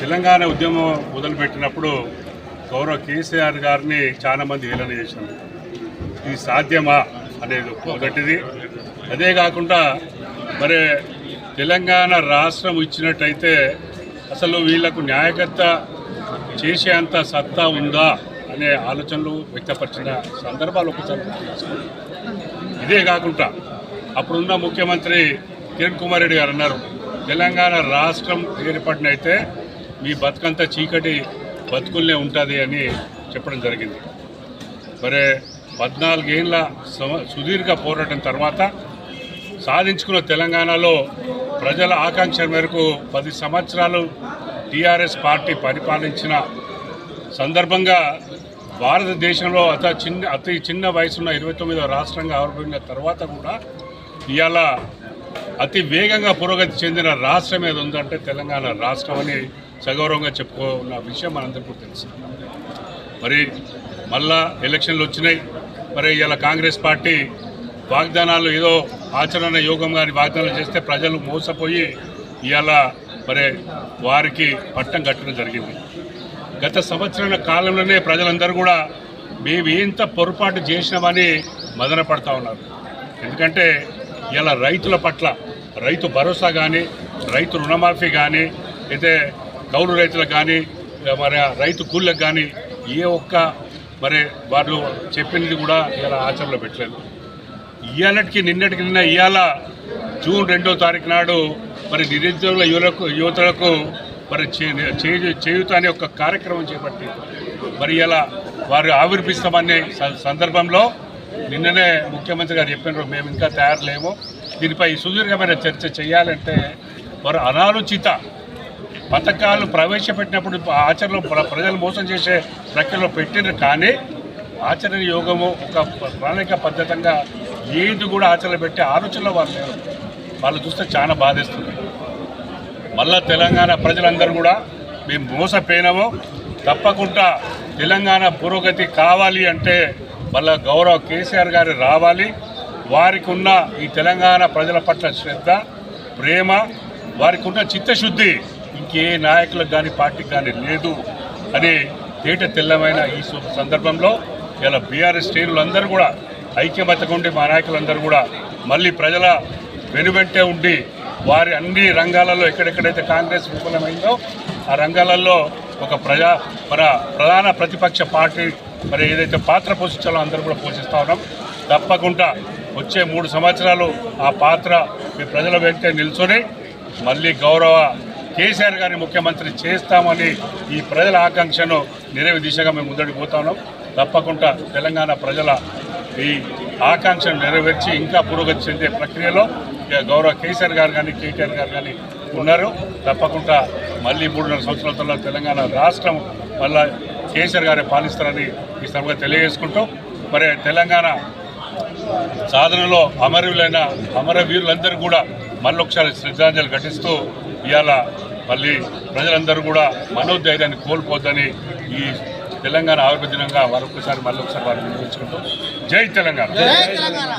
తెలంగాణ ఉద్యమం మొదలుపెట్టినప్పుడు గౌరవ కేసీఆర్ గారిని చాలా మంది హేళన చేశారు. ఇది సాధ్యమా అనేది మొదటిది అదే కాకుండా మరి తెలంగాణ రాష్ట్రం ఇచ్చినట్టయితే అసలు వీళ్ళకు న్యాయకర్త చేసేంత సత్తా ఉందా అనే ఆలోచనలు వ్యక్తపరిచిన సందర్భాలు ఒకసారి ఇదే కాకుండా అప్పుడున్న ముఖ్యమంత్రి కిరణ్ కుమార్ రెడ్డి గారు అన్నారు తెలంగాణ రాష్ట్రం ఏర్పడినైతే మీ బతుకంతా చీకటి బతుకుల్నే ఉంటుంది అని చెప్పడం జరిగింది. మరి పద్నాలుగేళ్ళ సమ సుదీర్ఘ పోరాటం తర్వాత సాధించుకున్న తెలంగాణలో ప్రజల ఆకాంక్ష మేరకు పది సంవత్సరాలు టీఆర్ఎస్ పార్టీ పరిపాలించిన సందర్భంగా భారతదేశంలో అత చిన్న అతి చిన్న వయసున్న ఇరవై తొమ్మిదో రాష్ట్రంగా ఆవిర్భవించిన తర్వాత కూడా ఇవాళ అతి వేగంగా పురోగతి చెందిన రాష్ట్రం ఏది ఉందంటే తెలంగాణ రాష్ట్రం అని సగౌరవంగా చెప్పుకున్న విషయం మనందరికీ తెలుసు. మరి మళ్ళా ఎలక్షన్లు వచ్చినాయి. మరి ఇలా కాంగ్రెస్ పార్టీ వాగ్దానాలు ఏదో ఆచరణ యోగం కానీ వాగ్దానాలు చేస్తే ప్రజలు మోసపోయి ఇవాళ మరి వారికి పట్టం కట్టడం జరిగింది. గత సంవత్సరాల కాలంలోనే ప్రజలందరూ కూడా మేము ఇంత పొరపాటు చేసినామని మదన పడతా ఉన్నారు. ఎందుకంటే ఇలా రైతుల పట్ల రైతు భరోసా కానీ రైతు రుణమాఫీ కానీ అయితే కౌలు రైతులకు కానీ మరి రైతు కూలీలకు కానీ ఏ ఒక్క మరి వాళ్ళు చెప్పింది కూడా ఇలా ఆచరణలో పెట్టలేదు. ఇవాళకి నిన్నటికి నిన్న ఇవాళ జూన్ రెండో తారీఖు నాడు మరి నిరుద్యోగుల యువలకు యువతలకు మరి చే- చేయుత అనే ఒక కార్యక్రమం చేపట్టి మరి ఇలా వారు ఆవిర్భిస్తామనే స- సందర్భంలో నిన్ననే ముఖ్యమంత్రి గారు చెప్పినారు మేము ఇంకా తయారు లేము. దీనిపై సుదీర్ఘమైన చర్చ చేయాలంటే వారు అనాలోచిత పథకాలు ప్రవేశపెట్టినప్పుడు ఆచరణలో ప్రజలు మోసం చేసే ప్రక్రియలో పెట్టినారు కానీ ఆచరణ యోగము ఒక ప్రణాళిక పద్ధతంగా ఏది కూడా ఆచరణ పెట్టే ఆలోచనలో వాళ్ళు లేరు. వాళ్ళు చూస్తే చాలా బాధేస్తుంది. మళ్ళా తెలంగాణ ప్రజలందరూ కూడా మేము మోసపోయినాము తప్పకుండా తెలంగాణ పురోగతి కావాలి అంటే మళ్ళా గౌరవ కేసీఆర్ గారు రావాలి. వారికి ఉన్న ఈ తెలంగాణ ప్రజల పట్ల శ్రద్ధ ప్రేమ వారికి ఉన్న చిత్తశుద్ధి ఇంకే నాయకులకు కానీ పార్టీకి కానీ లేదు అని తేట తెల్లమైన ఈ సందర్భంలో ఇలా బీఆర్ఎస్ శ్రేణులందరూ కూడా ఐక్యమత్యగా ఉండి మా నాయకులందరూ కూడా మళ్ళీ ప్రజల వెనువెంటే ఉండి వారి అన్ని రంగాలలో ఎక్కడెక్కడైతే కాంగ్రెస్ విఫలమైందో ఆ రంగాలలో ఒక ప్రజా మన ప్రధాన ప్రతిపక్ష పార్టీ మరి ఏదైతే పాత్ర పోషించాలో అందరూ కూడా పోషిస్తూ ఉన్నాం. తప్పకుండా వచ్చే మూడు సంవత్సరాలు ఆ పాత్ర మీ ప్రజల వెంటే నిల్చొని మళ్ళీ గౌరవ కేసీఆర్ గారిని ముఖ్యమంత్రి చేస్తామని ఈ ప్రజల ఆకాంక్షను నెరవే దిశగా మేము ముందడికి తప్పకుండా తెలంగాణ ప్రజల ఈ ఆకాంక్షను నెరవేర్చి ఇంకా పురోగతి చెందే ప్రక్రియలో ఇక గౌరవ కేసీఆర్ గారు కానీ కేటీఆర్ గారు కానీ ఉన్నారు. తప్పకుండా మళ్ళీ మూడున్నర సంవత్సరాల తర్వాత తెలంగాణ రాష్ట్రం మళ్ళా కేసీఆర్ గారే పాలిస్తారని ఈ సందర్భంగా తెలియజేసుకుంటూ మరి తెలంగాణ సాధనలో అమరవీరులైన అమరవీరులందరూ కూడా మళ్ళొకసారి శ్రద్ధాంజలి ఘటిస్తూ ఇవాళ మళ్ళీ ప్రజలందరూ కూడా మనోధైర్యాన్ని కోల్పోద్దని ఈ తెలంగాణ ఆరోగ్య దినంగా మరొకసారి మళ్ళొకసారి వారిని నిర్వహించుకుంటూ జై తెలంగాణ. జై తెలంగాణ.